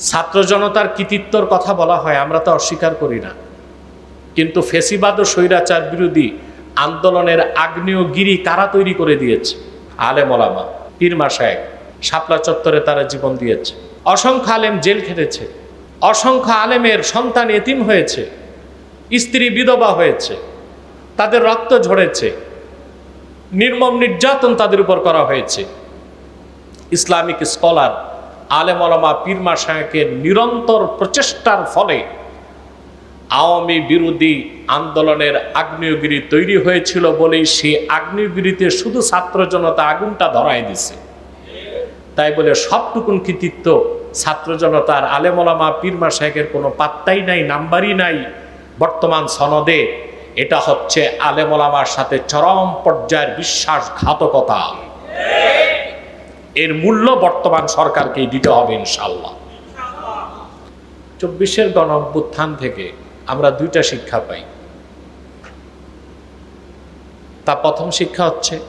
ছাত্র জনতার কৃতিত্বর কথা বলা হয়, আমরা তো অস্বীকার করি না। কিন্তু ফেসিবাদ ও স্বৈরাচার বিরোধী আন্দোলনের আগ্নেয়গিরি কারা তৈরি করে দিয়েছে? আলেম ওলামা পীরমা সাহেব শাপলা চত্বরে তারা জীবন দিয়েছে। অসংখ্য আলেম জেল খেটেছে। অসংখ্য আলেমের সন্তান এতিম হয়েছে। স্ত্রী বিধবা হয়েছে। তাদের রক্ত ঝরেছে। নির্মম নির্যাতন তাদের উপর করা হয়েছে। ইসলামিক স্কলার আলেম আলমা পীরমা সাহেবের নিরন্তর প্রচেষ্টার ফলে আওয়ামী বিরোধী আন্দোলনের আগ্নেয়গিরি তৈরি হয়েছিল বলেই সেই আগ্নেয়গিরিতে শুধু ছাত্র জনতা আগুনটা ধরায় দিছে। তাই বলে সবটুকুন কৃতিত্ব ছাত্র জনতার আলেমলামা পীরমা সাহেবের কোনো পাত্তাই নাই, নাম্বারই নাই বর্তমান সনদে। এটা হচ্ছে আলেমলামার সাথে চরম পর্যায়ের বিশ্বাসঘাতকতা। এর মূল্য বর্তমান সরকারকেই দিতে হবে ইনশাল্লাহ চব্বিশের গণ থেকে আমরা দুইটা শিক্ষা পাই। তা প্রথম শিক্ষা হচ্ছে,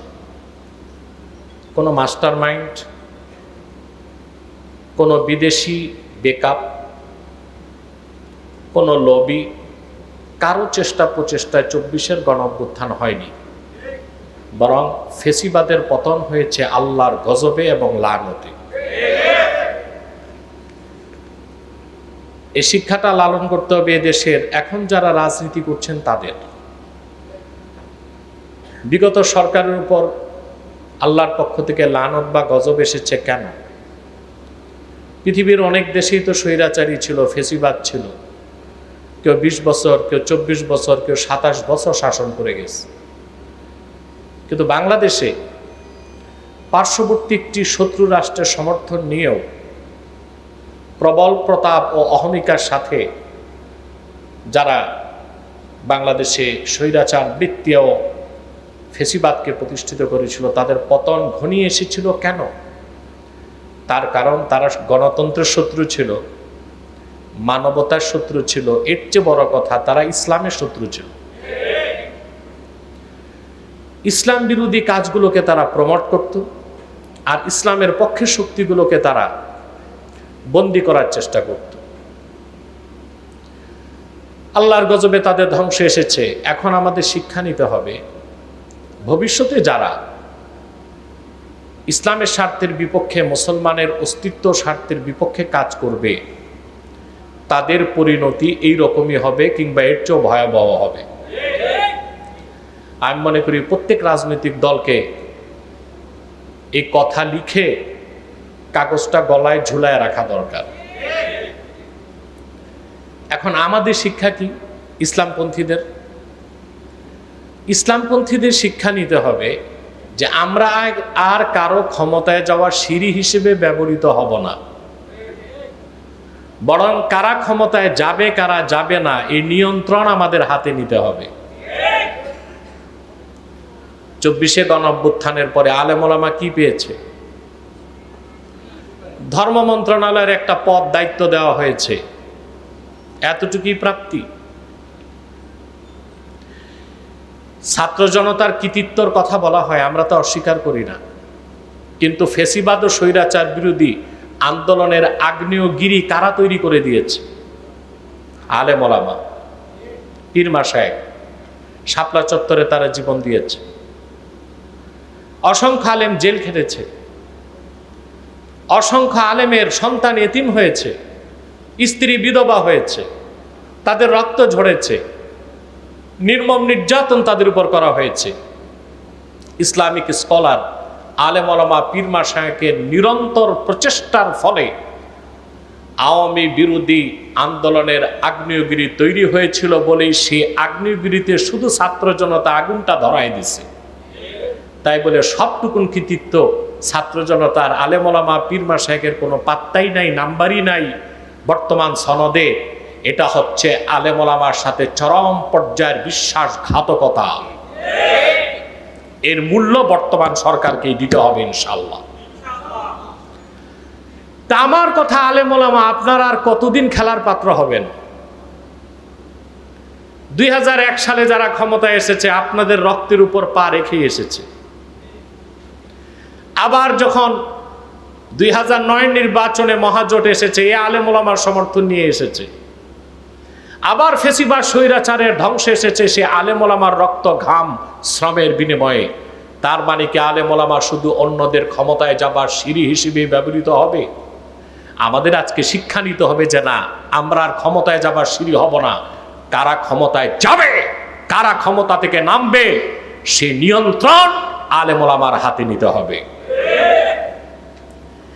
কোনো মাস্টার মাইন্ড, কোনো বিদেশি বেকআপ, কোনো লবি, কারও চেষ্টা প্রচেষ্টায় চব্বিশের গণ হয়নি। বরং ফেসিবাদের পতন হয়েছে আল্লাহর গজবে এবং লানতে। এই শিক্ষাটা লালন করতে হবে দেশের এখন যারা রাজনীতি করছেন তাদের। বিগত সরকারের উপর আল্লাহর পক্ষ থেকে লানত বা গজব এসেছে কেন? পৃথিবীর অনেক দেশেই তো স্বৈরাচারী ছিল, ফেসিবাদ ছিল। কেউ বিশ বছর, কেউ চব্বিশ বছর, কেউ সাতাশ বছর শাসন করে গেছে। কিন্তু বাংলাদেশে পার্শ্ববর্তী একটি শত্রু রাষ্ট্রের সমর্থন নিয়েও প্রবল প্রতাপ ও অহমিকার সাথে যারা বাংলাদেশে স্বৈরাচার বৃত্তি ও ফেসিবাদকে প্রতিষ্ঠিত করেছিল, তাদের পতন ঘনিয়ে এসেছিল কেন? তার কারণ তারা গণতন্ত্রের শত্রু ছিল, মানবতার শত্রু ছিল, এর চেয়ে বড় কথা তারা ইসলামের শত্রু ছিল। ইসলাম বিরোধী কাজগুলোকে তারা প্রমোট করত আর ইসলামের পক্ষের শক্তিগুলোকে তারা বন্দি করার চেষ্টা করত। আল্লাহর গজবে তাদের ধ্বংস এসেছে, এখন আমাদের শিক্ষা নিতে হবে। ভবিষ্যতে যারা ইসলামের স্বার্থের বিপক্ষে, মুসলমানের অস্তিত্ব স্বার্থের বিপক্ষে কাজ করবে, তাদের পরিণতি এই রকমই হবে কিংবা এর চেয়েও ভয়াবহ হবে। আমি মনে করি প্রত্যেক রাজনৈতিক দলকে এই কথা লিখে কাগজটা গলায় ঝুলায় রাখা দরকার। এখন আমাদের শিক্ষা কি? ইসলামপন্থীদের। ইসলামপন্থীদের শিক্ষা নিতে হবে যে আমরা আর কারও ক্ষমতায় যাওয়ার সিঁড়ি হিসেবে ব্যবহৃত হব না। বরং কারা ক্ষমতায় যাবে, কারা যাবে না, এই নিয়ন্ত্রণ আমাদের হাতে নিতে হবে। চব্বিশে গণ অভ্যুত্থানের পরে আলেমলামা কি পেয়েছে? ধর্ম মন্ত্রণালয়ের একটা পদ দায়িত্ব দেওয়া হয়েছে। এতটুকুই প্রাপ্তি। ছাত্র জনতার কৃতিত্বর কথা বলা হয়, আমরা তো অস্বীকার করি না। কিন্তু ফেসিবাদ ও স্বৈরাচার বিরোধী আন্দোলনের আগ্নেয়গিরি কারা তৈরি করে দিয়েছে? আলে মলামা পীরমা সাহেব শাপলা চত্বরে তারা জীবন দিয়েছে। অসংখ্য আলেম জেল খেটেছে। অসংখ্য আলেমের সন্তান এতিম হয়েছে। স্ত্রী বিধবা হয়েছে। তাদের রক্ত ঝরেছে। নির্মম নির্যাতন তাদের উপর করা হয়েছে। ইসলামিক স্কলার, আলেম আলমা পীরমা সাহেবের নিরন্তর প্রচেষ্টার ফলে আওয়ামী বিরোধী আন্দোলনের আগ্নেয়গিরি তৈরি হয়েছিল বলেই সেই আগ্নেয়গিরিতে শুধু ছাত্র জনতা আগুনটা ধরায় দিছে। তাই বলে সবটুকুন কৃতিত্ব ছাত্র জনতার আলেমলামা পীরমা সাহেবের কোনো পাত্তাই নাই, নাম্বারই নাই বর্তমান সনদে। এটা হচ্ছে আলেমলামার সাথে চরম পর্যায়ের বিশ্বাসঘাতকতা। এর মূল্য বর্তমান সরকারকেই দিতে হবে ইনশাল্লাহ তা আমার কথা আলেমলামা আপনারা আর কতদিন খেলার পাত্র হবেন? দুই হাজার এক সালে যারা ক্ষমতায় এসেছে, আপনাদের রক্তের উপর পা রেখে এসেছে। আবার যখন দুই হাজার নয় নির্বাচনে মহাজোট এসেছে, এ আলেমোলামার সমর্থন নিয়ে এসেছে। আবার ফেসিবার স্বৈরাচারের ধ্বংস এসেছে, সে আলেমোলামার রক্ত ঘাম শ্রমের বিনিময়ে। তার মানে কি আলেমোলামা শুধু অন্যদের ক্ষমতায় যাবার সিঁড়ি হিসেবে ব্যবহৃত হবে? আমাদের আজকে শিক্ষা নিতে হবে যে না, আমরা আর ক্ষমতায় যাবার সিঁড়ি হব না। কারা ক্ষমতায় যাবে, কারা ক্ষমতা থেকে নামবে, সে নিয়ন্ত্রণ আলেমোলামার হাতে নিতে হবে।